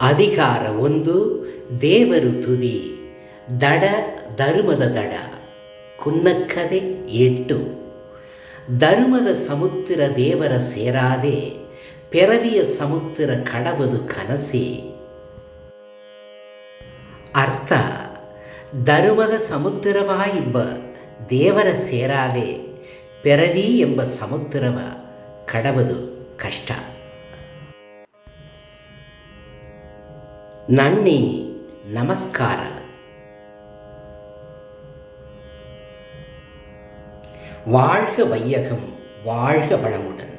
ಅಧಿಕಾರ ಒಂದು, ದೇವರು ತುದಿ, ದಡ, ಧರ್ಮದ ದಡ, ಕುನ್ನಕ್ಕದೆ ಎಟ್ಟು. ಧರ್ಮದ ಸಮುದ್ರ ದೇವರ ಸೇರಾದೆ, ಪೆರವಿಯ ಸಮುದ್ರ ಕಡವದು ಕನಸೆ. ಅರ್ಥ, ಧರ್ಮದ ಸಮುದ್ರವಾಯಿಬ್ಬ ದೇವರ ಸೇರಾದೆ, ಪೆರವಿ ಎಂಬ ಸಮುದ್ರವ ಕಡವದು ಕಷ್ಟ. ನನ್ನಿ ನಮಸ್ಕಾರ வாழ்க வையகம் வாழ்க வளமுடன்